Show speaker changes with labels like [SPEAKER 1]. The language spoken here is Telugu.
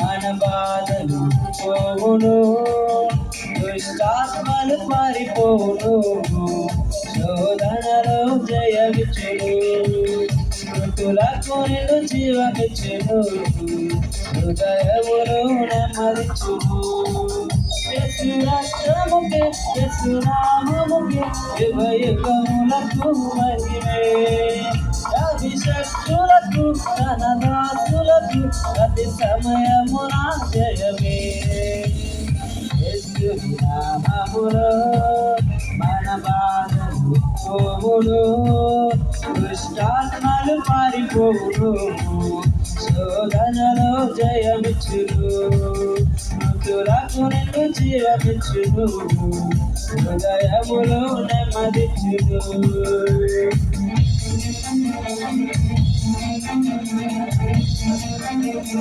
[SPEAKER 1] మన బాధలు పోవును దుష్టాత్మలు పారిపోవును. శోధనలో జయమిచ్చును మృతులకు నిన్ను జీవమిచ్చును. హృదయములు నెమ్మదిచ్చును రక్షముకే యసునామముకే యుగ యుగములకు మహిమే. అభిషక్తులకు తన దాసులకు ప్రతి సమయమున జయమే నామములో మన బాధలు పోవును దుష్టాత్మలు పారిపోవును. శోధనలో జయమిచ్చును మృతులకు నిన్ను జీవమిచ్చును. హృదయములో నెమ్మదిచ్చును. 心配390円。